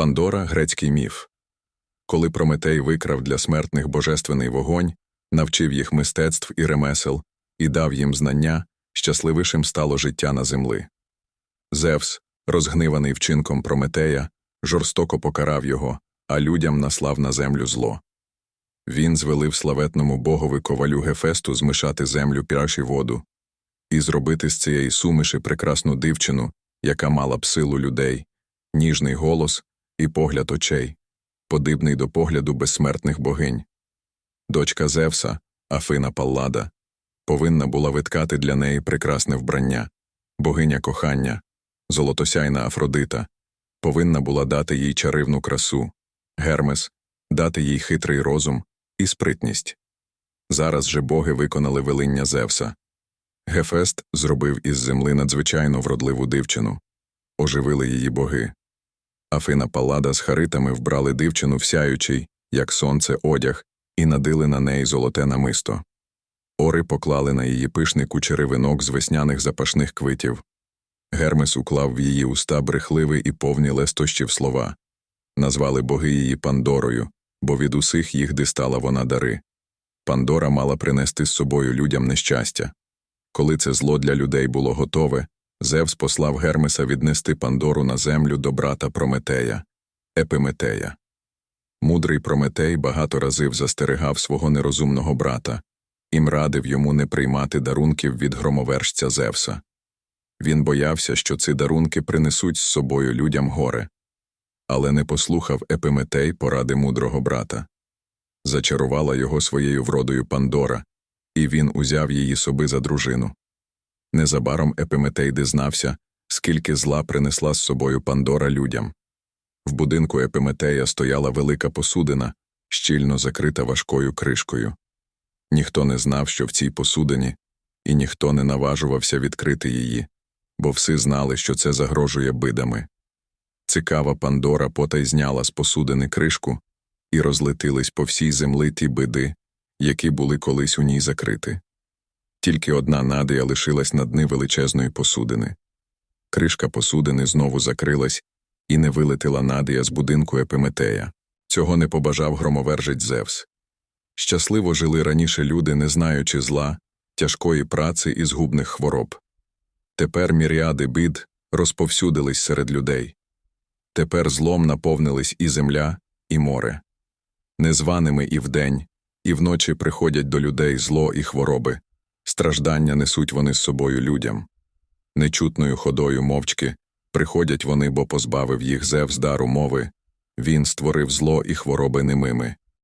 Пандора грецький міф. Коли Прометей викрав для смертних божественний вогонь, навчив їх мистецтв і ремесел і дав їм знання, щасливішим стало життя на землі. Зевс, розгниваний вчинком Прометея, жорстоко покарав його, а людям наслав на землю зло. Він звелив славетному богові ковалю Гефесту змішати землю піраж і воду і зробити з цієї суміші прекрасну дівчину, яка мала б силу людей, ніжний голос і погляд очей, подібний до погляду безсмертних богинь. Дочка Зевса, Афина Паллада, повинна була виткати для неї прекрасне вбрання, богиня кохання, золотосяйна Афродита, повинна була дати їй чаривну красу, Гермес, дати їй хитрий розум і спритність. Зараз же боги виконали велиння Зевса. Гефест зробив із земли надзвичайно вродливу дівчину, оживили її боги. Афина Паллада з харитами вбрали дівчину в сяючий, як сонце, одяг, і надили на неї золоте намисто. Ори поклали на її пишний кучери винок з весняних запашних квитів. Гермес уклав в її уста брехливі і повні лестощів слова. Назвали боги її Пандорою, бо від усіх їх дистала вона дари. Пандора мала принести з собою людям нещастя. Коли це зло для людей було готове, Зевс послав Гермеса віднести Пандору на землю до брата Прометея, Епиметея. Мудрий Прометей багато разів застерегав свого нерозумного брата і радив йому не приймати дарунків від громовержця Зевса. Він боявся, що ці дарунки принесуть з собою людям горе, але не послухав Епиметей поради мудрого брата. Зачарувала його своєю вродою Пандора, і він узяв її соби за дружину. Незабаром Епиметей дизнався, скільки зла принесла з собою Пандора людям. В будинку Епиметея стояла велика посудина, щільно закрита важкою кришкою. Ніхто не знав, що в цій посудині, і ніхто не наважувався відкрити її, бо всі знали, що це загрожує бидами. Цікава Пандора потай зняла з посудини кришку, і розлетились по всій землі ті биди, які були колись у ній закриті. Тільки одна надія лишилась на дни величезної посудини. Кришка посудини знову закрилась, і не вилетіла надія з будинку Епиметея. Цього не побажав громовержець Зевс. Щасливо жили раніше люди, не знаючи зла, тяжкої праці і згубних хвороб. Тепер міріади бід розповсюдились серед людей. Тепер злом наповнились і земля, і море. Незваними і вдень, і вночі приходять до людей зло і хвороби, страждання несуть вони з собою людям. Нечутною ходою мовчки приходять вони, бо позбавив їх Зевс дару мови, він створив зло і хвороби немими.